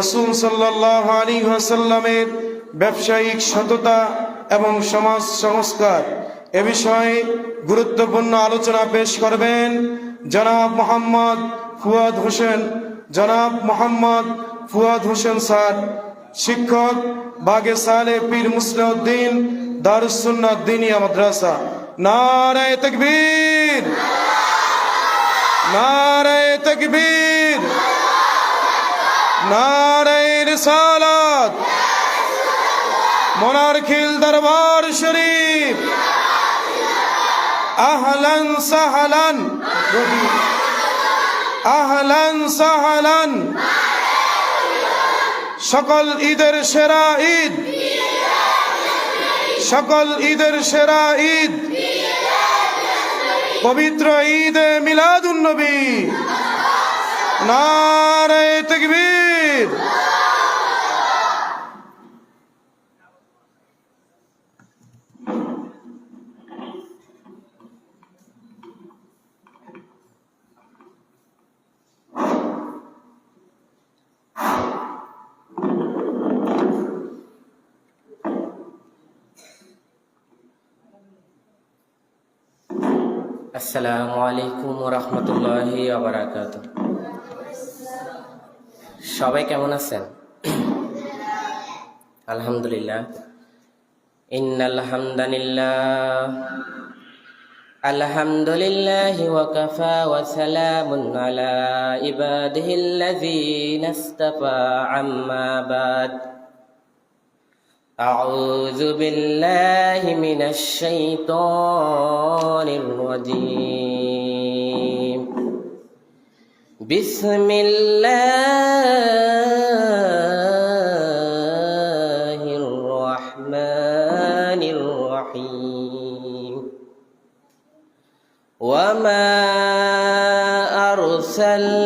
রসুল সাল্লাহ আলী হাসাল্লামের ব্যবসায়িক সততা এবং সমাজ সংস্কার এ বিষয়ে গুরুত্বপূর্ণ আলোচনা পেশ করবেন জনাব মোহাম্মদ ফুয়াদ হোসেন। জনাব মোহাম্মদ ফুয়াদ হোসেন স্যার, শিক্ষক বাগে সালে পীর মুসলিউদ্দিন দারুসুন্নাহ দিনিয়া মাদ্রাসা। নারায় তকবীর! নারায় তকবীর! নারায় রিসালাত মোনারখিল দরবার শরীফ। আহলান সাহলান। আহলান সাহলান। সকল ঈদের সেরা ঈদ। সকল ঈদের সেরা ঈদ। পবিত্র ঈদে মিলাদুন নবী নারায় তকবীর আসসালামু আলাইকুম রহমতুল্লাহি আবরাকাত সবাই কেমন আছেন আলহামদুলিল্লাহ ইন্নাল হামদালিল্লাহ আলহামদুলিল্লাহ ওয়াকাফা ওয়া সালামুন আলা ইবাদিহিল্লাযীনা ইসতাফা আম্মা বাদ أعوذ بالله من الشيطان الرجيم بسم الله الرحمن الرحيم. وما أرسلناك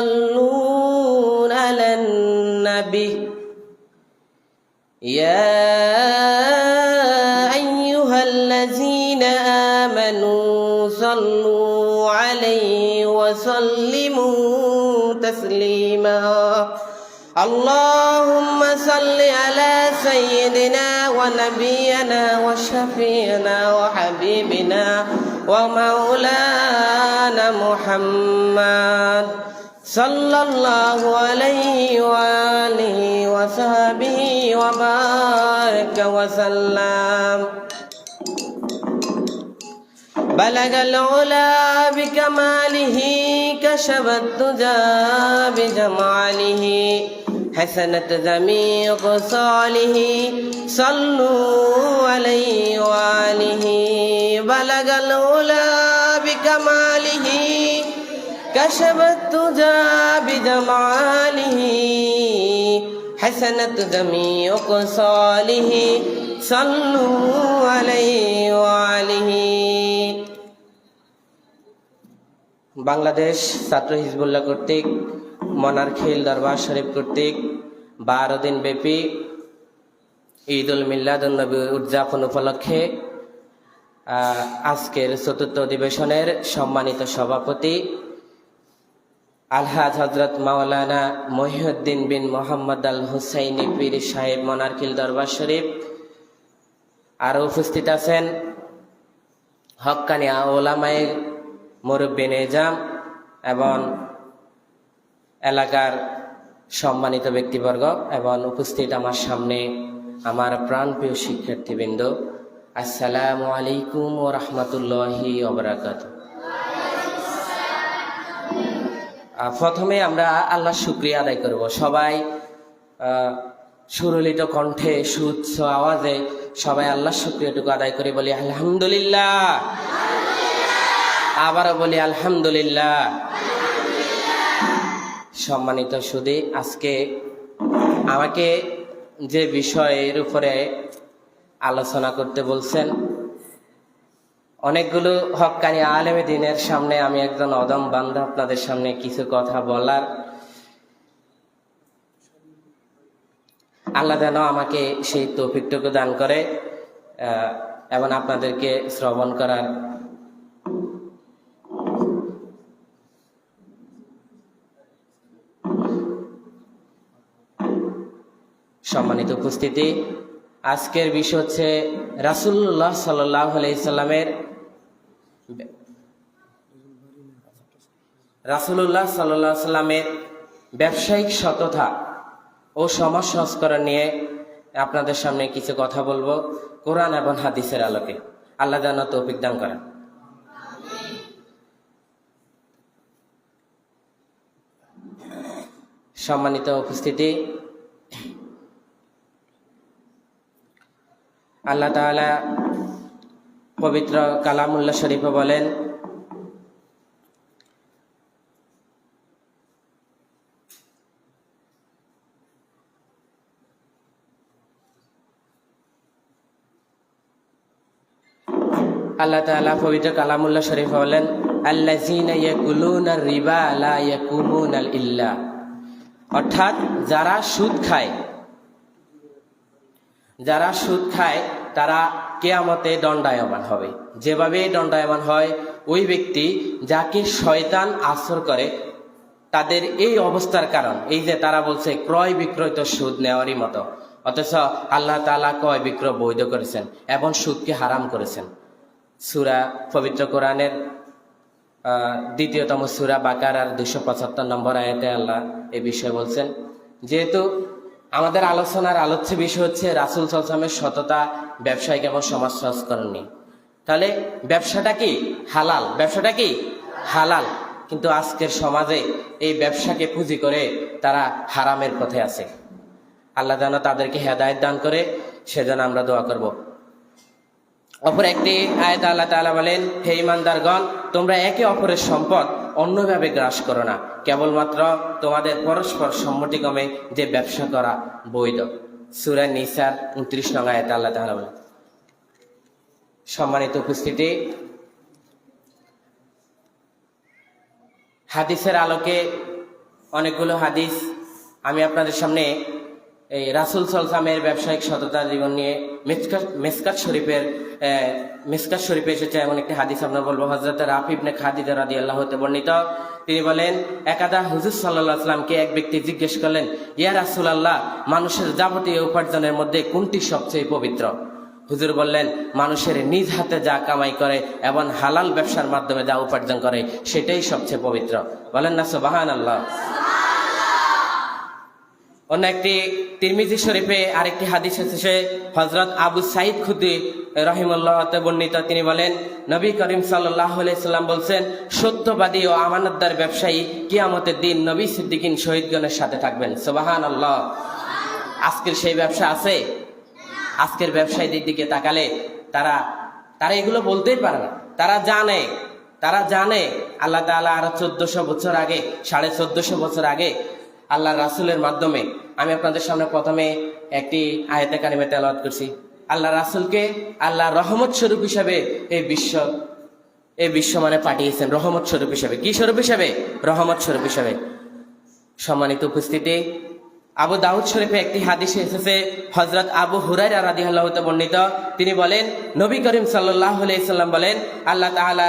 يصلون على النبي. يا أيها الذين آمنوا صلوا عليه وسلموا تسليما. اللهم صل على سيدنا ونبينا وشفينا وحبيبنا ومولانا محمد. صلى الله عليه وآله وصحبه وبارك وسلم. بلغ العلا بكماله كشف الدجى بجماله. حسنت جميع خصاله صلوا عليه وآله. بلغ العلا بكماله كشف الدجى بجماله حسنت جميع خصاله صلوا عليه وآله বাংলাদেশ ছাত্র হিজবুল্লাহ কর্তৃক মনারখিল দরবার শরীফ কর্তৃক বারো দিন ব্যাপী ঈদ উল মিল্লাদুলনবী উদযাপন উপলক্ষে আহ, আজকের চতুর্থ অধিবেশনের সম্মানিত সভাপতি আলহাজ হজরত মাওলানা মহিউদ্দিন বিন মোহাম্মদ আল হুসাইনি পীর সাহেব মনারকিল দরবার শরীফ। আরও উপস্থিত আছেন হক্কানিয়া ওলামায়ে মুরব্বী নেজাম এবং এলাকার সম্মানিত ব্যক্তিবর্গ এবং উপস্থিত আমার সামনে আমার প্রাণপ্রিয় শিক্ষার্থীবৃন্দ, আসসালামু আলাইকুম ও রহমতুল্লাহি অবরাকাত প্রথমে আমরা আল্লাহ শুক্রিয়া আদায় করব। সবাই সুরলিত কণ্ঠে সুচ্ছ আওয়াজে সবাই আল্লাহ শুক্রিয়াটুকু আদায় করে বলি আলহামদুলিল্লাহ। আবারও বলি আলহামদুলিল্লাহ। সম্মানিত সুদী আজকে আমাকে যে বিষয়ের উপরে আলোচনা করতে বলছেন অনেকগুলো হকানি আলেমে দিনের সামনে আমি একজন অদম বান্ধব আপনাদের সামনে কিছু কথা বলার। আল্লাহ যেন আমাকে সেই তৌফিকটুকু দান করে এবং আপনাদেরকে শ্রবণ করার। সম্মানিত উপস্থিতি, আজকের বিষয় হচ্ছে রাসুল্লাহ সাল্লাহ আলাইসাল্লামের রাসুল্লাহ সাল্লাহ সাল্লামের ব্যবসায়িক সততা ও সমাজ সংস্করণ নিয়ে আপনাদের সামনে কিছু কথা বলব, কোরআন এবং হাদিসের আলোকে। আল্লাহ যেন তৌফিক দান করেন। সম্মানিত উপস্থিতি, আল্লাহ তাআলা পবিত্র কালামুল্লাহ শরীফে বলেন, আল্লাহ তাআলা পবিত্র কালামুল্লাহ শরীফে বলেন অর্থাৎ যারা সুদ খায়, যারা সুদ খায় তারা কেয়ামতে দণ্ডায়মান হবে। যেভাবে দণ্ডায়মান হয়, ওই ব্যক্তি যাকে শয়তান আসর করে, তাদের এই অবস্থার কারণ, এই যে তারা বলছে, ক্রয় বিক্রয় তো সুদ নেওয়ারই মতো। অথচ আল্লাহ তাআলা ক্রয় বিক্রয় বৈধ করেছেন এবং সুদকে হারাম করেছেন। সুরা পবিত্র কোরআনের দ্বিতীয়তম সুরা বাকার আর দুশো পঁচাত্তর নম্বর আয়াতে আল্লাহ এ বিষয়ে বলছেন, যেহেতু আমাদের আলোচনার আলোচ্য বিষয় হচ্ছে রাসুল সালসামের সততা ব্যবসায়িক কেমন সমাজ সংস্করণ নিয়ে তাহলে ব্যবসাটা কি হালাল? ব্যবসাটা কি হালাল? কিন্তু আজকের সমাজে এই ব্যবসাকে পুঁজি করে তারা হারামের পথে আছে। আল্লাহ যেন তাদেরকে হেদায়ত দান করে, সেজন্য আমরা দোয়া করব। অপর একটি আয়াত আল্লাহ তাআলা বলেন, হে ইমানদারগণ তোমরা একে অপরের সম্পদ অন্যভাবে গ্রাস করো না। কেবলমাত্র তোমাদের পরস্পর সম্মতিক্রমে যে ব্যবসা করা বৈধ। সুরা নিসার উনত্রিশ নং আল্লাহ তাহলে বলেন। সম্মানিত উপস্থিতি, হাদিসের আলোকে অনেকগুলো হাদিস আমি আপনাদের সামনে এই রাসুল সালসামের ব্যবসায়িক সততা জীবন নিয়ে মেসকাত শরীফের মেসকাত শরীফে এসেছে এমন একটি হাদিস আপনার বলব হজরত রাফিবনে খাদিজা রাদি আল্লাহ হতে বর্ণিত। তিনি বলেন, একাদা হুজুর সাল্লাহ আসলামকে এক ব্যক্তি জিজ্ঞেস করলেন, ইয়া রাসুল আল্লাহ মানুষের যাবতীয় উপার্জনের মধ্যে কোনটি সবচেয়ে পবিত্র? হুজুর বললেন, মানুষের নিজ হাতে যা কামাই করে এবং হালাল ব্যবসার মাধ্যমে যা উপার্জন করে, সেটাই সবচেয়ে পবিত্র। বলেন না সুবাহান আল্লাহ অন্য একটি তিরমিজি শরীফে আরেকটি হাদিস এসেছে হজরত আবু সাইদ খুদি রহিমুল্লাহ বর্ণিত। তিনি বলেন, নবী করিম সাল্লাহ সাল্লাম বলছেন, সত্যবাদী ও আমানতদার ব্যবসায়ী কিয়ামতের দিন নবী সিদ্দিকিন শহীদগণের সাথে থাকবেন। সুবাহান আল্লাহ আজকের সেই ব্যবসা আছে? আজকের ব্যবসায়ীদের দিকে তাকালে তারা তারা এগুলো বলতেই পারে না। তারা জানে তারা জানে। আল্লাহ তাআলা আরও চোদ্দশো বছর আগে, সাড়ে চোদ্দশো বছর আগে আল্লাহ রাসুলের মাধ্যমে আমি আপনাদের সামনে প্রথমে একটি আয়তে কারিমে তেলাওয়াত করছি। আল্লাহ রাসুলকে আল্লাহ রহমত স্বরূপ হিসাবে এই বিশ্ব এই বিশ্ব মানে পাঠিয়েছেন। রহমত স্বরূপ হিসাবে। কি স্বরূপ হিসাবে? রহমত স্বরূপ হিসাবে। সম্মানিত উপস্থিতি, আবু দাউদ শরীফে একটি হাদিসে এসেছে হজরত আবু হুরাই রাদি আল্লাহতে বর্ণিত। তিনি বলেন, নবী করিম সাল্লাহ সাল্লাম বলেন, আল্লাহ তাআলা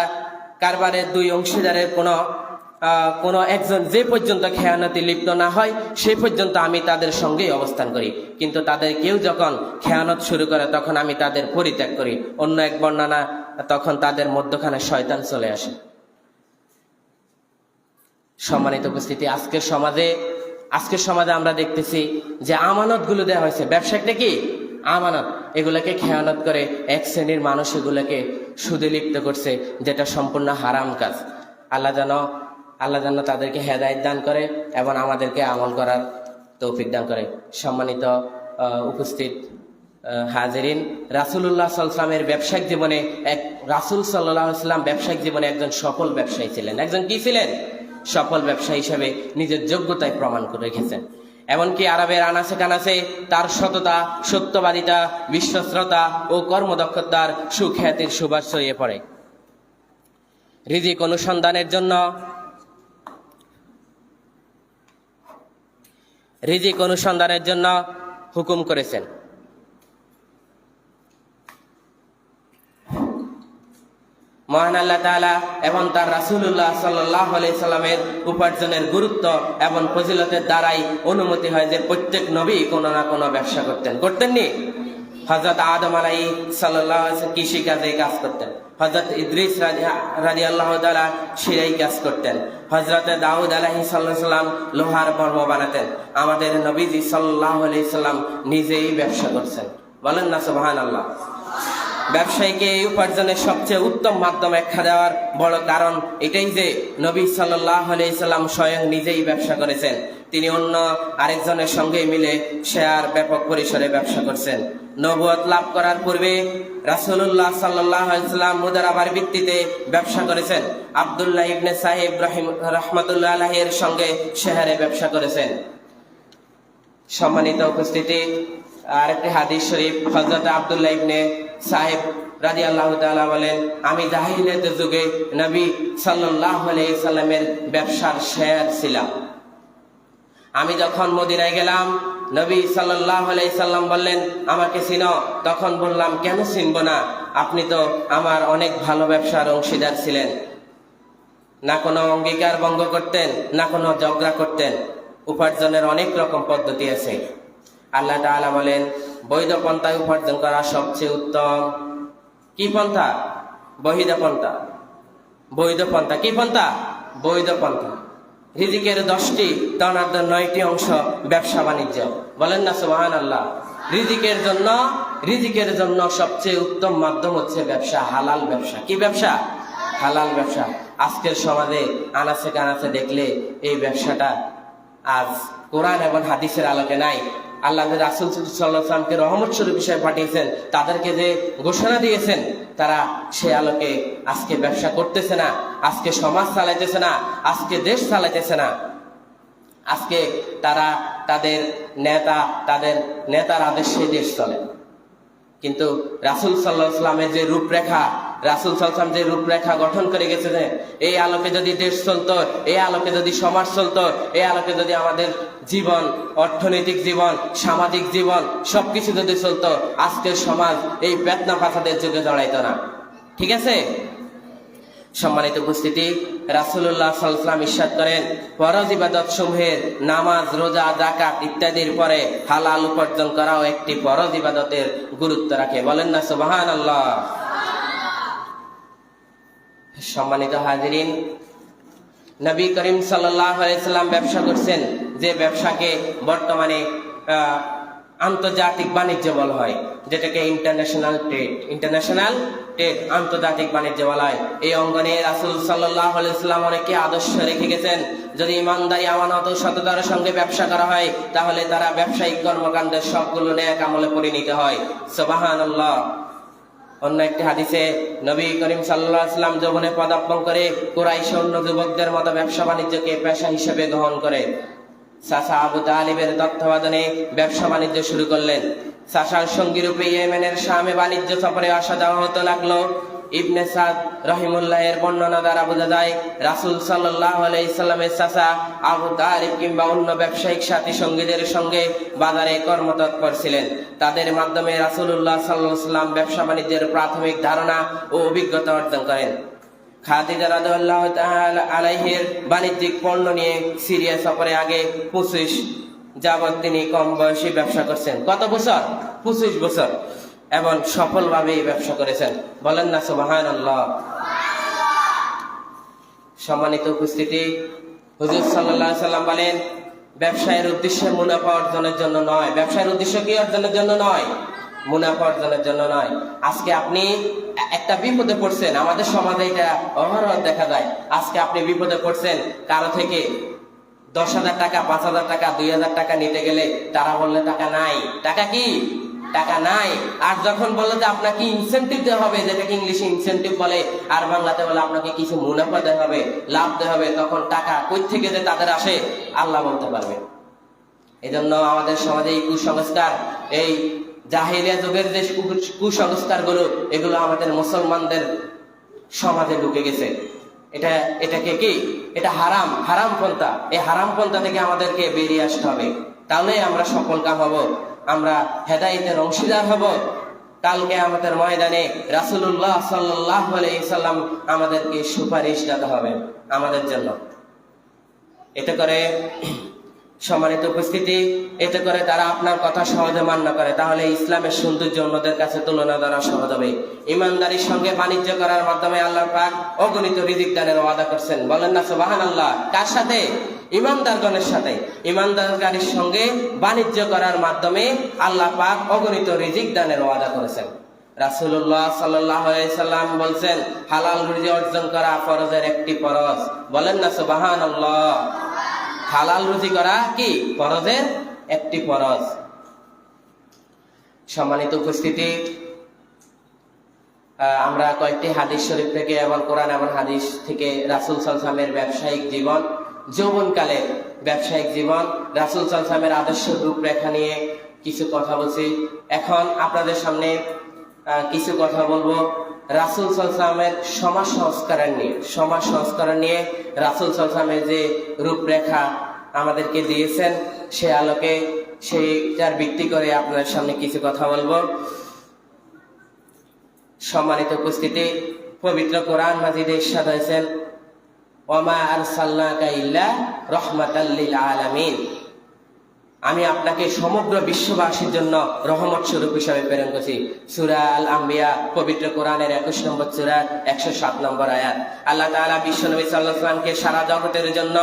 কারবারের দুই অংশীদারের কোনো কোনো একজন যে পর্যন্ত খেয়ানতি লিপ্ত না হয় সেই পর্যন্ত আমি তাদের সঙ্গেই অবস্থান করি। কিন্তু তাদের কেউ যখন খেয়ানত শুরু করে, তখন আমি তাদের পরিত্যাগ করি। অন্য এক বর্ণনা, তখন তাদের মধ্যখানে শয়তান চলে আসে। সম্মানিত উপস্থিতি আজকের সমাজে আজকের সমাজে আমরা দেখতেছি যে আমানতগুলো দেওয়া হয়েছে ব্যবসায়িকটা কি? আমানত। এগুলোকে খেয়ানত করে এক শ্রেণির মানুষ এগুলোকে সুদে লিপ্ত করছে, যেটা সম্পূর্ণ হারাম কাজ। আল্লাহ যেন আল্লাহ যেন তাদেরকে হেদায়ত দান করে এবং আমাদেরকে আমল করার তৌফিক দান করে। সম্মানিত উপস্থিত হাজিরিন রাসুল্লাহ সাল্লামের ব্যবসায়িক জীবনে এক, রাসুল সাল্লাহ সাল্লাম ব্যবসায়িক জীবনে একজন সফল ব্যবসায়ী ছিলেন। একজন কি ছিলেন? সফল ব্যবসায়ী হিসেবে নিজের যোগ্যতায় প্রমাণ করে রেখেছেন। এমনকি আরবের আনাসে কানাসে তার সততা, সত্যবাদিতা, বিশ্বস্রতা ও কর্মদক্ষতার সুখ্যাতির সুবাস ছড়িয়ে পড়ে। রিজিক অনুসন্ধানের জন্য রিজিক অনুসন্ধানের জন্য হুকুম করেছেন। মহান আল্লাহ তালা এবং তার রাসুল্লাহ সাল্লাহ সাল্লামের উপার্জনের গুরুত্ব এবং ফজিলতের দ্বারাই অনুমতি হয় যে প্রত্যেক নবী কোনো না কোনো ব্যবসা করতেন। করতেন নি হজরত আদম আলাই সাল্লাহ কৃষি কাজে কাজ করতেন। হজরত ইদ্রিস রাজি আল্লাহ তালা সিরাই কাজ করতেন। হজরত দাউদ আলাহি সাল্লাহ সাল্লাম লোহার বর্ম বানাতেন। আমাদের নবীজি সাল্লাহ আলি সাল্লাম নিজেই ব্যবসা করছেন। বলেন না সুবাহান আল্লাহ ব্যবসায়ীকে এই উপার্জনের সবচেয়ে উত্তম মাধ্যম একটা দেওয়ার বড় কারণ এটাই যে নবী সাল্লাহ সাল্লাম স্বয়ং নিজেই ব্যবসা করেছেন। তিনি অন্য আরেকজনের সঙ্গে মিলে শেয়ার ব্যাপক পরিসরে ব্যবসা করছেন। নবুয়ত লাভ করার পূর্বে রাসূলুল্লাহ সাল্লাহ সাল্লাম মুদারাবার ভিত্তিতে ব্যবসা করেছেন। আবদুল্লাহ ইবনে সাহেব রহিম রহমতুল্লাহ আলাহের সঙ্গে শেহারে ব্যবসা করেছেন। সম্মানিত উপস্থিতি, আরেকটি হাদিস শরীফ হজরত আবদুল্লাহ ইবনে সাহেব রাজি আল্লাহ বলেন, আমি জাহিলিয়াত যুগে নবী সাল্লাল্লাহু আলাইহি সাল্লামের ব্যবসার শেয়ার ছিলাম। আমি যখন মদিনায় গেলাম, নবী আলাইহি সাল্লাম বললেন, আমাকে চিনো। তখন বললাম, কেন চিনব না? আপনি তো আমার অনেক ভালো ব্যবসার অংশীদার ছিলেন। না কোনো অঙ্গীকার ভঙ্গ করতেন, না কোনো ঝগড়া করতেন। উপার্জনের অনেক রকম পদ্ধতি আছে। আল্লাহ তাআলা বলেন, বৈধ পন্থায় উপার্জন করা সবচেয়ে উত্তম। কি পন্থা? বহিদ পন্থা। বৈধ পন্থা। কি পন্থা? বৈধ পন্থা। রিজিকের দশটি তনার্দ নয়টি অংশ ব্যবসা বাণিজ্য। বলেন না সোহান আল্লাহ রিজিকের জন্য রিজিকের জন্য সবচেয়ে উত্তম মাধ্যম হচ্ছে ব্যবসা, হালাল ব্যবসা। কি ব্যবসা? হালাল ব্যবসা। আজকের সমাজে আনাচে কানাচে দেখলে এই ব্যবসাটা আজ কোরআন এবং হাদিসের আলোকে নাই। আল্লাহ রাসুল সাল্লাহামকে রহমত স্বরূপ বিষয়ে পাঠিয়েছেন। তাদেরকে যে ঘোষণা দিয়েছেন, তারা সে আলোকে আজকে ব্যবসা করতেছে না, আজকে সমাজ চালাইতেছে না, আজকে দেশ চালাইতেছে না। আজকে তারা তাদের নেতা, তাদের নেতার আদেশে দেশ চলে। কিন্তু রাসুল সাল্লাহ সাল্লামের যে রূপরেখা রাসুল সাল্লাম যে রূপরেখা গঠন করে গেছে এই আলোকে যদি দেশ চলতো, এই আলোকে যদি সমাজ চলতো, এই আলোকে যদি আমাদের জীবন, অর্থনৈতিক জীবন, সামাজিক জীবন, সবকিছু যদি চলতো, আজকের সমাজ এই বেতনা ফাসাদের যুগে জড়াইতো না। ঠিক আছে? সম্মানিত উপস্থিতি রাসুল্লাহ সাল্লাম ইস্বাদ করেন, ফরজ ইবাদত সমূহের নামাজ, রোজা জাকাত ইত্যাদির পরে হালাল উপার্জন করাও একটি ফরজ ইবাদতের গুরুত্ব রাখে। বলেন না সুবাহান আল্লাহ সম্মানিত হাজিরিন, নবী করিম সাল্লাম ব্যবসা করছেন, যে ব্যবসাকে বর্তমানে আন্তর্জাতিক বাণিজ্য বলা হয়, যেটাকে ইন্টারন্যাশনাল ট্রেড ইন্টারন্যাশনাল ট্রেড আন্তর্জাতিক বাণিজ্য বলা হয়। এই অঙ্গনে রাসুল সাল্লাহ আলাইসাল্লাম অনেকে আদর্শ রেখে গেছেন, যদি ইমানদারি, আমানত সততার সঙ্গে ব্যবসা করা হয়, তাহলে তারা ব্যবসায়িক কর্মকাণ্ডের সবগুলো ন্যায় আমলে পরিণত হয়। সোবাহান অন্য একটি হাদিসে নবী করিম সাল্লাম যৌবনে পদার্পণ করে কোরাই সৈন্য যুবকদের মতো ব্যবসা বাণিজ্যকে পেশা হিসেবে গ্রহণ করে। সাসা আবু তালিবের তত্ত্বাবধানে ব্যবসা বাণিজ্য শুরু করলেন। সাসার সঙ্গী রূপে ইয়েমেনের শামে বাণিজ্য সফরে আসা যাওয়া হতে লাগল। ইবনে সাদ রহিমুল্লাহের বর্ণনা দ্বারা বোঝা যায়, রাসুল সাল্লাহ চাচা আবু তালিব কিংবা অন্য ব্যবসায়িক সাথী সঙ্গীদের সঙ্গে বাজারে কর্মতৎপর ছিলেন। তাদের মাধ্যমে রাসুল্লাহ সাল্লাহ সাল্লাম ব্যবসা বাণিজ্যের প্রাথমিক ধারণা ও অভিজ্ঞতা অর্জন করেন। আলাইহির বাণিজ্যিক পণ্য নিয়ে সিরিয়া সফরে আগে পঁচিশ যাবৎ তিনি কম ব্যবসা করছেন। কত বছর পঁচিশ বছর। এবং সফলভাবে এই ব্যবসা করেছেন। বলেন না সুবাহান সম্মানিত উপস্থিতি, হুজুর সাল্লাহ সাল্লাম বলেন, ব্যবসায়ের উদ্দেশ্যে মুনাফা অর্জনের জন্য নয়। ব্যবসায়ের উদ্দেশ্য কি অর্জনের জন্য নয়? মুনাফা অর্জনের জন্য নয়। আজকে আপনি একটা বিপদে পড়ছেন। আমাদের সমাজে এটা অহরহ দেখা যায়। আজকে আপনি বিপদে পড়ছেন। কারও থেকে দশ হাজার টাকা, পাঁচ হাজার টাকা, দুই হাজার টাকা নিতে গেলে তারা বললে, টাকা নাই। টাকা কি? টাকা নাই। আর যখন বলল যে আপনাকে ইনসেন্টিভ দেওয়া হবে, যেটাকে ইংলিশে ইনসেন্টিভ বলে, আর বাংলাতে বলে আপনাকে কিছু মুনাফা দেওয়া হবে, লাভ দেওয়া হবে, তখন টাকা কই থেকে যে তাদের আসে, আল্লাহ বলতে পারবে। এজন্য আমাদের সমাজে এই কুসংস্কার, এই জাহিলিয়া যুগের যে কুসংস্কারগুলো এগুলো আমাদের মুসলমানদের সমাজে ঢুকে গেছে। এটা, এটাকে কি? এটা হারাম হারাম পন্থা। এই হারাম পন্থা থেকে আমাদেরকে বেরিয়ে আসতে হবে। তাহলে আমরা সফল কাম হব। আমরা হেদায়েতের অংশীদার হব। কালকে আমাদের ময়দানে রাসুল্লাহ আলাইহি সাল্লাম আমাদেরকে সুপারিশ দাতা হবে আমাদের জন্য। এতে করে সম্মানিত উপস্থিতি, এতে করে তারা আপনার কথা সহজে মান্য করে। তাহলে ইসলামের সৌন্দর্য অন্যদের কাছে তুলনা দ্বারা সহজ হবে। ইমানদারির সঙ্গে বাণিজ্য করার মাধ্যমে আল্লাহ পাক অগণিত রিজিক দানের ওয়াদা করছেন। বলেন না সুবাহান আল্লাহ কার সাথে? ইমানদারগণের সাথে, ইমানদারগারির সঙ্গে বাণিজ্য করার মাধ্যমে আল্লাহ পাক অগণিত রিজিক দানের ওয়াদা করেছেন। সাল্লাল্লাহু সাল্লাম বলছেন, হালাল রুজি অর্জন করা ফরজের একটি ফরজ। বলেন না, সুবহানাল্লাহ। হালাল রুজি করা কি? ফরজের একটি ফরজ। সম্মানিত উপস্থিতি আমরা কয়েকটি হাদিস শরীফ থেকে এবং কোরআন এবং হাদিস থেকে রাসুল সালসামের ব্যবসায়িক জীবন যৌবনকালের ব্যবসায়িক জীবন, রাসুল সালসামের আদর্শ রূপরেখা নিয়ে কিছু কথা বলছি। এখন আপনাদের সামনে কিছু কথা বলব রাসুল সালসামের সমাজ সংস্কারের নিয়ে। সমাজ সংস্কারের নিয়ে রাসুল সালসামের যে রূপরেখা আমাদেরকে দিয়েছেন, সে আলোকে সেইটার ভিত্তি করে আপনাদের সামনে কিছু কথা বলব। সম্মানিত উপস্থিতি, পবিত্র কোরআন মাজিদে ইরশাদ হয়েছেন। ওমা আরসালনাকা ইল্লা রহমাতাল লিল আলামিন। আমি আপনাকে সমগ্র বিশ্ববাসীর জন্য রহমত স্বরূপ হিসাবে প্রেরণ করছি। সুরা আল আম্বিয়া, পবিত্র কোরআনের একুশ নম্বর সুরার একশো সাত নম্বর আয়াত। আল্লাহ তালা বিশ্ব নবী সাল্লাহ সাল্লামকে সারা জগতের জন্য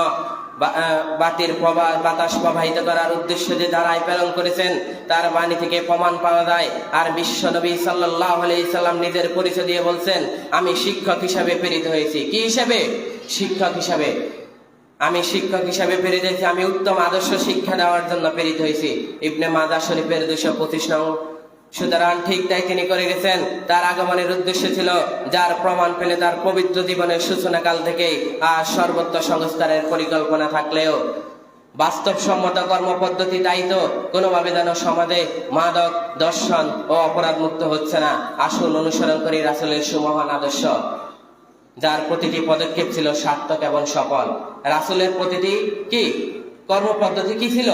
বাতির প্রবাহ বাতাস প্রবাহিত করার উদ্দেশ্য যে দ্বারাই প্রেরণ করেছেন, তার বাণী থেকে প্রমাণ পাওয়া যায়। আর বিশ্ব নবী সাল্লাহ সাল্লাম নিজের পরিচয় দিয়ে বলছেন, আমি শিক্ষক হিসাবে প্রেরিত হয়েছি। কি হিসাবে? শিক্ষক হিসাবে। আমি শিক্ষক হিসাবে প্রেরিত হয়েছি, আমি উত্তম আদর্শ শিক্ষা দেওয়ার জন্য প্রেরিত হয়েছি। ইবনে মাদা শরীফের দুশো পঁচিশ নং সুতরাং ঠিক তাই তিনি করে গেছেন। তার আগমনের উদ্দেশ্য ছিল যার প্রমাণ পেলে তার পবিত্র জীবনের সূচনা কাল থেকেই আর সর্বত্র সংস্কারের পরিকল্পনা থাকলেও। বাস্তবসম্মত কর্মপদ্ধতি তাই তো কোনোভাবে যেন সমাজে মাদক, দর্শন ও অপরাধ মুক্ত হচ্ছে না। আসল অনুসরণ করি রাসুলের সুমহান আদর্শ, যার প্রতিটি পদক্ষেপ ছিল সার্থক এবং সফল। রাসুলের প্রতিটি কি? কর্মপদ্ধতি কি ছিল?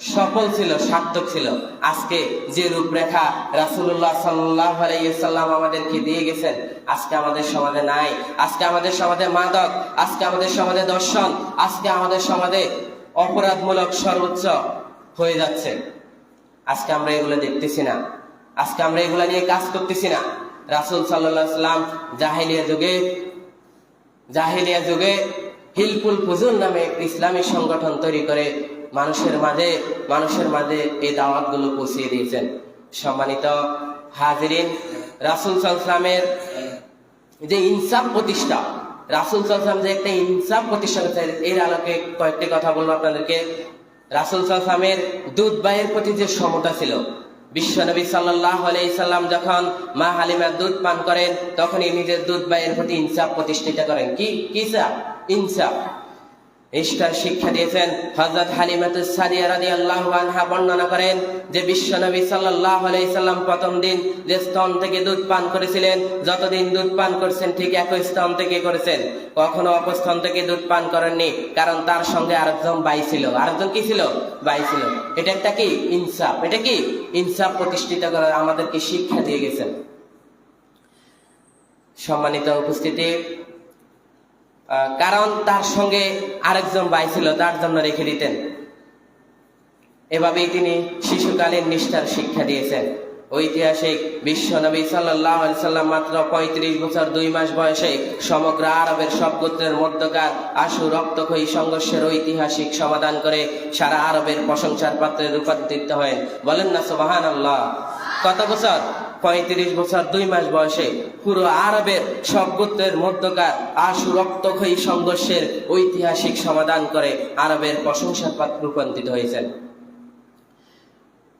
সফল ছিল, সার্থক ছিল। আজকে যে রূপরেখা রাসুল্লাহ সাল্লাম আমাদেরকে দিয়ে গেছেন, আজকে আমাদের সমাজে নাই। আজকে আমাদের সমাজে মাদক, আজকে আমাদের সমাজে দর্শন, আজকে আমাদের সমাজে অপরাধমূলক সর্বোচ্চ হয়ে যাচ্ছে। আজকে আমরা এগুলো দেখতেছি না। আজকে আমরা এগুলো নিয়ে কাজ করতেছি না। রাসুল সাল্লাহ সাল্লাম জাহেলিয়া যুগে জাহেলিয়া যুগে হিলপুল ফুজুল নামে একটি ইসলামী সংগঠন তৈরি করে মানুষের মাঝে মানুষের মাঝে এই দাওয়াতগুলো পৌঁছিয়ে দিয়েছেন। সম্মানিত হাজিরিন, রাসুল সাল্লামের যে ইনসাফ প্রতিষ্ঠা, রাসুল সাল্লাম যে একটা ইনসাফ প্রতিষ্ঠা করেছেন এর আলোকে কয়েকটি কথা বলব আপনাদেরকে। রাসুল সাল্লামের দুধ ভাইয়ের প্রতি যে সমতা ছিল বিশ্বনবী সাল্লাহ সাল্লাম যখন মা হালিমার দুধ পান করেন, তখনই নিজের দুধ ভাইয়ের প্রতি ইনসাফ প্রতিষ্ঠিত করেন। কি? কিসা ইনসাফ। ইস্টার শিক্ষা দিয়েছেন হযরত হালিমাতুস সাদিয়া রাদিয়াল্লাহু আনহা বর্ণনা করেন যে বিশ্বনবী সাল্লাল্লাহু আলাইহি সাল্লাম প্রথম দিন যে স্তন থেকে দুধ পান করেছিলেন, যতদিন দুধ পান করছেন ঠিক একই স্তন থেকে করেছেন। কখনো অপস্তন থেকে দুধ পান করেননি, কারণ তার সঙ্গে আরেকজন বাই ছিল। আরেকজন কি ছিল? ভাই ছিল। এটা একটা কি? ইনসাফ। এটা কি? ইনসাফ প্রতিষ্ঠিত করার আমাদেরকে শিক্ষা দিয়ে গেছেন। সম্মানিত উপস্থিতি কারণ তার সঙ্গে আরেকজন ভাই ছিল, তার জন্য রেখে দিতেন। এভাবেই তিনি শিশুকালীন নিষ্ঠার শিক্ষা দিয়েছেন। ঐতিহাসিক বিশ্ব নবী সাল্লাম মাত্র পঁয়ত্রিশ বছর দুই মাস বয়সে সমগ্র আরবের সব গোত্রের মধ্যকার আশু রক্তক্ষয়ী সংঘর্ষের ঐতিহাসিক সমাধান করে সারা আরবের প্রশংসার পাত্রে রূপান্তরিত হয়েন। বলেন না সোবাহান আল্লাহ কত বছর? পঁয়ত্রিশ বছর দুই মাস বয়সে পুরো আরবের সব গোত্রের মধ্যকার আশু রক্তক্ষয়ী সংঘর্ষের ঐতিহাসিক সমাধান করে আরবের প্রশংসার রূপান্তরিত হয়েছেন।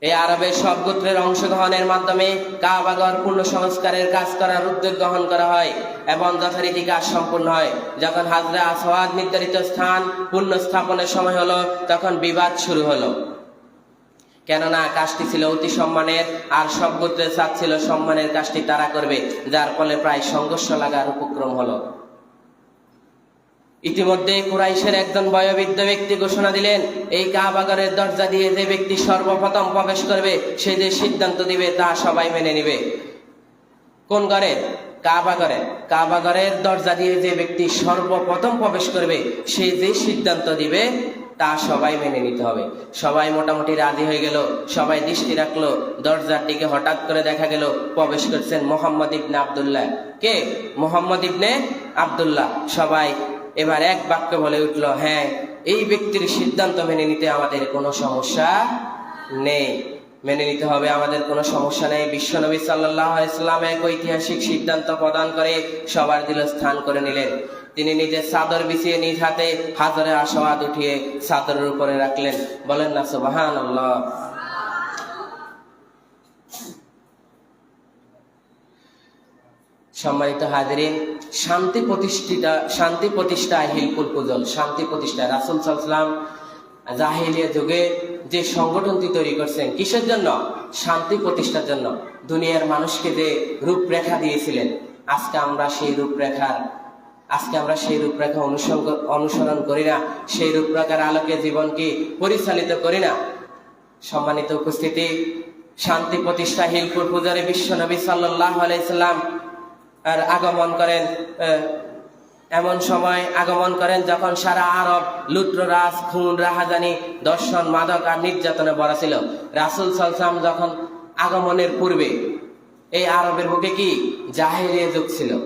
এই আরবের সব গোত্রের অংশগ্রহণের মাধ্যমে কাবাগর পূর্ণ সংস্কারের কাজ করার উদ্যোগ গ্রহণ করা হয় এবং যথারীতি কাজ সম্পূর্ণ হয়। যখন হাজরা আসওয়াদ নির্ধারিত স্থান পূর্ণ স্থাপনের সময় হলো, তখন বিবাদ শুরু হলো। কেননা কাজটি ছিল অতি সম্মানের, আর সব গোত্রের চাচ্ছিল সম্মানের কাজটি তারা করবে, যার ফলে প্রায় সংঘর্ষ লাগার উপক্রম হলো। ইতিমধ্যে কুরাইশের একজন বয়োবৃদ্ধ ব্যক্তি ঘোষণা দিলেন, এই কাবাগরের দরজা দিয়ে যে ব্যক্তি সর্বপ্রথম প্রবেশ করবে, সে যে সিদ্ধান্ত দিবে তা সবাই মেনে নিবে। কোন ঘরের কাবাগরের কাবাগরের দরজা দিয়ে যে ব্যক্তি সর্বপ্রথম প্রবেশ করবে, সে যে সিদ্ধান্ত দিবে তা সবাই মেনে নিতে হবে। সবাই মোটামুটি রাজি হয়ে গেল, সবাই দৃষ্টি রাখল, দরজার দিকে হঠাৎ করে দেখা গেল, প্রবেশ করছেন মোহাম্মদ ইবনে আবদুল্লাহ। কে? মোহাম্মদ ইবনে আবদুল্লাহ। সবাই এবার এক বাক্য বলে উঠল হ্যাঁ এই ব্যক্তির সিদ্ধান্ত মেনে নিতে আমাদের কোনো সমস্যা নেই। মেনে নিতে হবে, আমাদের কোনো সমস্যা নেই। বিশ্বনবী সাল্লাহ ইসলাম এক ঐতিহাসিক সিদ্ধান্ত প্রদান করে সবার দিল স্থান করে নিলেন। তিনি নিজের চাদর বিছিয়ে নিজ হাতে হাজরে আসওয়াদ উঠিয়ে চাদরের উপরে রাখলেন। বলেন না সুবাহান সম্মানিত হাজিরিন, শান্তি প্রতিষ্ঠিতা শান্তি প্রতিষ্ঠা হিলকুল পুজল, শান্তি প্রতিষ্ঠা। রাসুল সাল্লাম জাহিলিয়া যুগে যে সংগঠনটি তৈরি করছেন, কিসের জন্য? শান্তি প্রতিষ্ঠার জন্য। দুনিয়ার মানুষকে যে রূপরেখা দিয়েছিলেন, আজকে আমরা সেই রূপরেখার আজকে আমরা সেই রূপরেখা অনুসঙ্গ অনুসরণ করি না, সেই রূপরেখার আলোকে জীবনকে পরিচালিত করি না। সম্মানিত উপস্থিতি, শান্তি প্রতিষ্ঠা হিলপুর পূজারে বিশ্ব নবী সাল্লাহ আর আগমন করেন এমন সময় আগমন করেন যখন সারা আরব লুট্ররাজ খুন, রাহাজানি, দর্শন, মাদক আর নির্যাতনে ভরা ছিল। রাসুল সালসাম যখন আগমনের পূর্বে এই আরবের বুকে কি? জাহেরিয়া যুগ ছিল।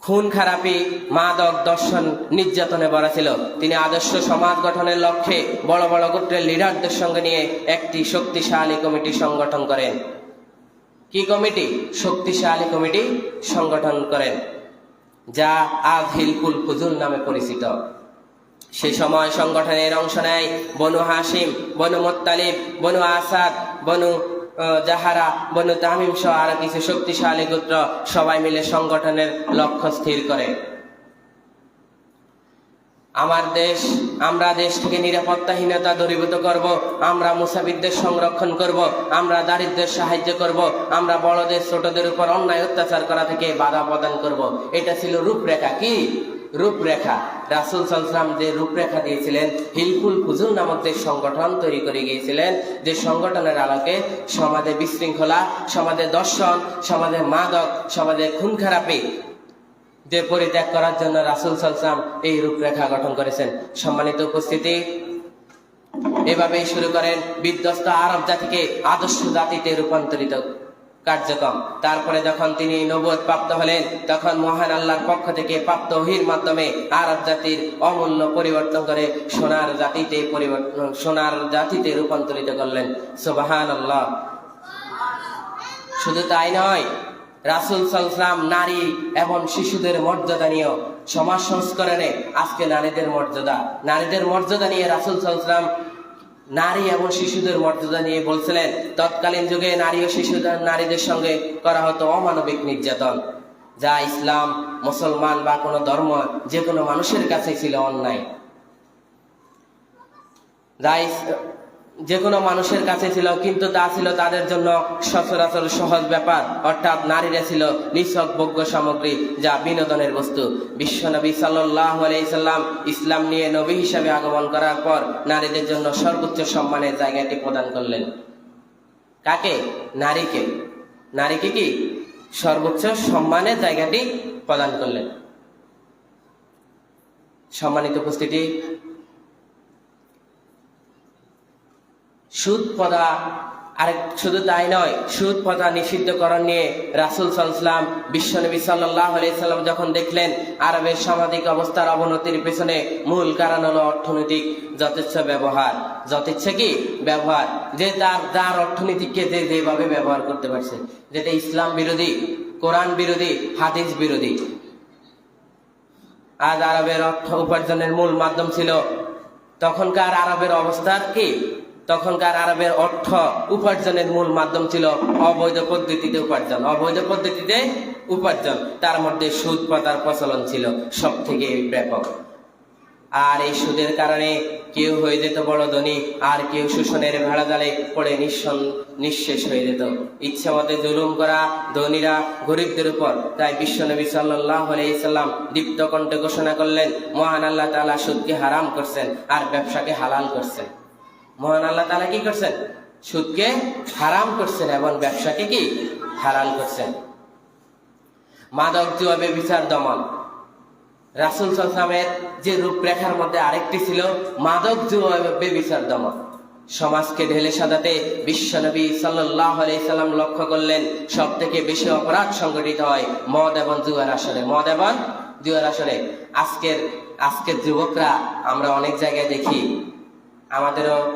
খুন, খারাপি, মাদক, দর্শন, নির্যাতনে ভরা ছিল। তিনি আদর্শ সমাজ গঠনের লক্ষ্যে বড় বড় গোত্রের লিডারদের সঙ্গে নিয়ে একটি শক্তিশালী কমিটি সংগঠন করেন। কি কমিটি? শক্তিশালী কমিটি সংগঠন করেন, যা আজ হিলকুল ফুজুল নামে পরিচিত। সেই সময় সংগঠনের অংশ নেয় বনু হাসিম বনু মোত্তালিব, বনু আসাদ, বনু জাহারা, বনু তামিম সহ আরও কিছু শক্তিশালী গোত্র সবাই মিলে সংগঠনের লক্ষ্য স্থির করে। আমার দেশ, আমরা দেশ থেকে নিরাপত্তাহীনতা দূরীভূত করব, আমরা মুসাফিরদের সংরক্ষণ করব, আমরা দারিদ্রের সাহায্য করব, আমরা বড়দের, ছোটদের উপর অন্যায় অত্যাচার করা থেকে বাধা প্রদান করব। এটা ছিল রূপরেখা কি? রূপরেখা। রাসুল সালসালাম যে রূপরেখা দিয়েছিলেন হিলফুল ফুজুল নামক যে সংগঠন তৈরি করে গিয়েছিলেন, যে সংগঠনের আলোকে সমাজে বিশৃঙ্খলা সমাজে দর্শন সমাজে মাদক সমাজে খুন খারাপি যে পরিত্যাগ করার জন্য রাসুল সালসাম এই রূপরেখা গঠন করেছেন। সম্মানিত উপস্থিতি, এভাবেই শুরু করেন বিধ্বস্ত আরব জাতিকে আদর্শ জাতিতে রূপান্তরিত কার্যক্রম। তারপরে যখন তিনি নবদ প্রাপ্ত হলেন, তখন মহান আল্লাহর পক্ষ থেকে প্রাপ্ত ওহির মাধ্যমে আরব জাতির অমূল্য পরিবর্তন করে সোনার জাতিতে পরিবর্তন, সোনার জাতিতে রূপান্তরিত করলেন। সোবাহান আল্লাহ শুধু তাই নয় রাসুল সালসাম নারী এবং শিশুদের মর্যাদা নিয়েও সমাজ সংস্করণে আজকে নারীদের মর্যাদা। নারীদের মর্যাদা নিয়ে রাসুল সালসাম নারী এবং শিশুদের মর্যাদা নিয়ে বলছিলেন, তৎকালীন যুগে নারী ও শিশুদের, নারীদের সঙ্গে করা হতো অমানবিক নির্যাতন, যা ইসলাম, মুসলমান বা কোনো ধর্ম যে কোনো মানুষের কাছে ছিল অন্যায়। যা যে কোনো মানুষের কাছে ছিল, কিন্তু তা ছিল তাদের জন্য সচরাচর সহজ ব্যাপার। অর্থাৎ নারীরা ছিল নিছক ভোগ্য সামগ্রী যা বিনোদনের বস্তু। বিশ্বনবী সাল্লাহ আলাইসাল্লাম ইসলাম নিয়ে নবী হিসাবে আগমন করার পর নারীদের জন্য সর্বোচ্চ সম্মানের জায়গাটি প্রদান করলেন। কাকে? নারীকে। নারীকে কি? সর্বোচ্চ সম্মানের জায়গাটি প্রদান করলেন। সম্মানিত উপস্থিতি সুদ পদা আরেক শুধু তাই নয় সুদ পদা নিষিদ্ধকরণ নিয়ে রাসুল সাল্লাম বিশ্বনবী সাল্লাহ আলাইসাল্লাম যখন দেখলেন, আরবের সামাজিক অবস্থার অবনতির পেছনে মূল কারণ হলো অর্থনৈতিক যথেচ্ছ ব্যবহার। যথেচ্ছ কি? ব্যবহার। যে তার যার অর্থনীতিকে যে যেভাবে ব্যবহার করতে পারছে। যেটা ইসলাম বিরোধী, কোরআন বিরোধী, হাদিস বিরোধী। আজ আরবের অর্থ উপার্জনের মূল মাধ্যম ছিল তখনকার আরবের অবস্থার কি? তখনকার আরবের অর্থ উপার্জনের মূল মাধ্যম ছিল অবৈধ পদ্ধতিতে উপার্জন। অবৈধ পদ্ধতিতে উপার্জন, তার মধ্যে সুদ, পাতার প্রচলন ছিল সব থেকে ব্যাপক। আর এই সুদের কারণে কেউ হয়ে যেত বড় ধনী, আর কেউ শোষণের ভেড়া জালে পড়ে নিঃসন, নিঃশেষ হয়ে যেত। ইচ্ছে মতে জুলুম করা ধনীরা গরিবদের উপর। তাই বিশ্বনবী সাল্লাহ আলাইসাল্লাম দীপ্ত কণ্ঠে ঘোষণা করলেন, মহান আল্লাহ তাআলা সুদকে হারাম করছেন আর ব্যবসাকে হালাল করছেন। মহান আল্লাহ তালা কি করছেন? সুদকে হারাম করছেন এবং ব্যবসাকে কি? হালাল করছেন। মাদক জুয়া বিচার দমন। রাসুল সাল্লামের যে রূপরেখার মধ্যে আরেকটি ছিল মাদক জুয়া বিচার দমন। সমাজকে ঢেলে সাজাতে বিশ্বনবী সাল্লাম লক্ষ্য করলেন সব থেকে বেশি অপরাধ সংগঠিত হয় মদ এবং জুয়ার আসরে। মদ এবং জুয়ার আসরে। আজকের আজকের যুবকরা আমরা অনেক জায়গায় দেখি আমাদেরও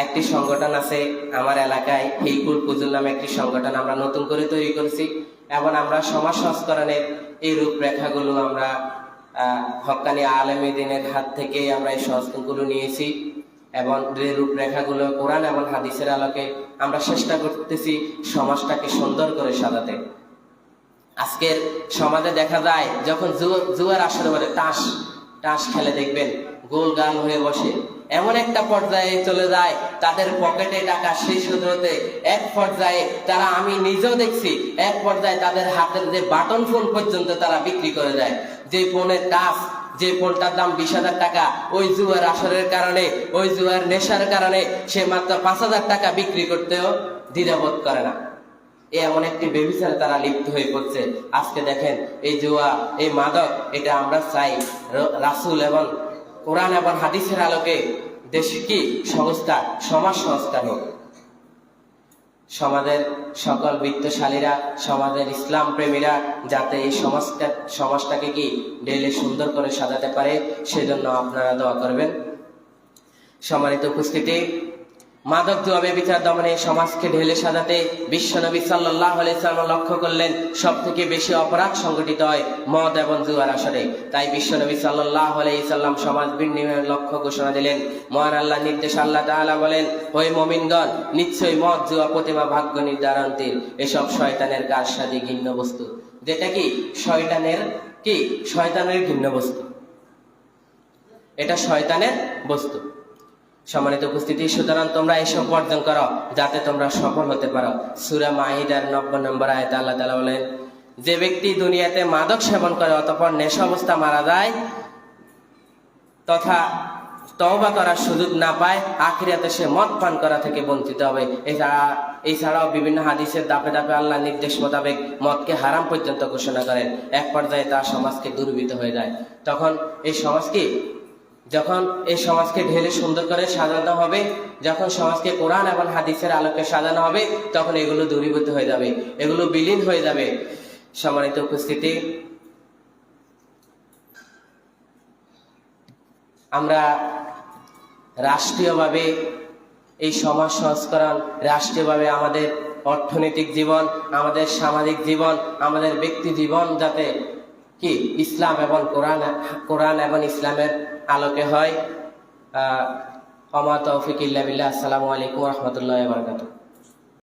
একটি সংগঠন আছে আমার এলাকায় হেইকুল পুজুল নামে একটি সংগঠন আমরা নতুন করে তৈরি করেছি। এবং আমরা সমাজ সংস্করণের এই রূপরেখাগুলো আমরা আহ, হক্কানি দিনের হাত থেকে আমরা এই সংস্করণগুলো নিয়েছি। এবং যে রূপরেখাগুলো কোরআন এবং হাদিসের আলোকে আমরা চেষ্টা করতেছি সমাজটাকে সুন্দর করে সাজাতে। আজকের সমাজে দেখা যায় যখন জুয়া- জুয়ার আসরে বলে তাস তাস খেলে দেখবেন গোল গাল হয়ে বসে। এমন একটা পর্যায়ে চলে যায়, তাদের পকেটে টাকা শেষ হতে এক পর্যায়ে তারা, আমি নিজেও দেখছি, এক পর্যায়ে তাদের হাতের যে বাটন ফোন পর্যন্ত তারা বিক্রি করে দেয়। যে ফোনের টাচ যে ফোনটার দাম বিশ হাজার টাকা, ওই জুয়ার আসরের কারণে, ওই জুয়ার নেশার কারণে সে মাত্র পাঁচ হাজার টাকা বিক্রি করতেও দ্বিধাবোধ করে না। এ এমন একটি বেবিচারে তারা লিপ্ত হয়ে পড়ছে। আজকে দেখেন, এই জুয়া, এই মাদক, এটা আমরা চাই। রাসূল এবং কোরআন এবং হাদিসের আলোকে দেশ কি সংস্থা, সমাজ সংস্কার হোক? সমাজের সকল বৃত্তশালীরা, সমাজের ইসলাম প্রেমীরা যাতে এই সমাজটা, সমাজটাকে কি ডেলে সুন্দর করে সাজাতে পারে, সেজন্য আপনারা দোয়া করবেন। সম্মানিত উপস্থিতি মাদক জুয়াবে বিচার দমনে সমাজকে ঢেলে সাজাতে বিশ্বনবী সাল্লাহ সাল্লাম লক্ষ্য করলেন সব থেকে বেশি অপরাধ সংগঠিত হয় মদ এবং জুয়ার আসরে। তাই বিশ্বনবী সাল্লাহ সাল্লাম সমাজ বিনিময়ের লক্ষ্য ঘোষণা দিলেন। মহান আল্লাহ নির্দেশ আল্লাহ তাআলা বলেন ওই মমিনগণ, নিশ্চয়ই মদ, জুয়া, প্রতিমা, ভাগ্য নির্ধারণ তীর এসব শয়তানের কারসাদি ঘিন্ন বস্তু। যেটা কি শয়তানের কি শয়তানের ঘিন্ন বস্তু? এটা শয়তানের বস্তু। সম্মানিত উপস্থিতি, সুতরাং তোমরা এসব বর্জন করো যাতে তোমরা সফল হতে পারো। সুরা মাহিদার নব্বই নম্বর আয়তা আল্লাহ তালা বলেন, যে ব্যক্তি দুনিয়াতে মাদক সেবন করে অতঃপর নেশা অবস্থা মারা যায় তথা তওবা করার সুযোগ না পায়, আখিরাতে সে মদ পান করা থেকে বঞ্চিত হবে। এছাড়া, এছাড়াও বিভিন্ন হাদিসের দাপে দাপে আল্লাহ নির্দেশ মোতাবেক মদকে হারাম পর্যন্ত ঘোষণা করেন। এক পর্যায়ে তার সমাজকে দুর্বৃত হয়ে যায়। তখন এই সমাজ কি যখন এই সমাজকে ঢেলে সুন্দর করে সাজানো হবে, যখন সমাজকে কোরআন এবং হাদিসের আলোকে সাজানো হবে, তখন এগুলো দূরীভূত হয়ে যাবে, এগুলো বিলীন হয়ে যাবে। সম্মানিত উপস্থিতি, আমরা রাষ্ট্রীয়ভাবে এই সমাজ সংস্করণ, রাষ্ট্রীয়ভাবে আমাদের অর্থনৈতিক জীবন, আমাদের সামাজিক জীবন, আমাদের ব্যক্তি জীবন যাতে কি ইসলাম এবং কোরআন কোরআন এবং ইসলামের আলোকে হয়। অমা তৌফিক ইল্লা বিল্লাহ। আসসালামু আলাইকুম রহমতুল্লাহ বারকাতুহ।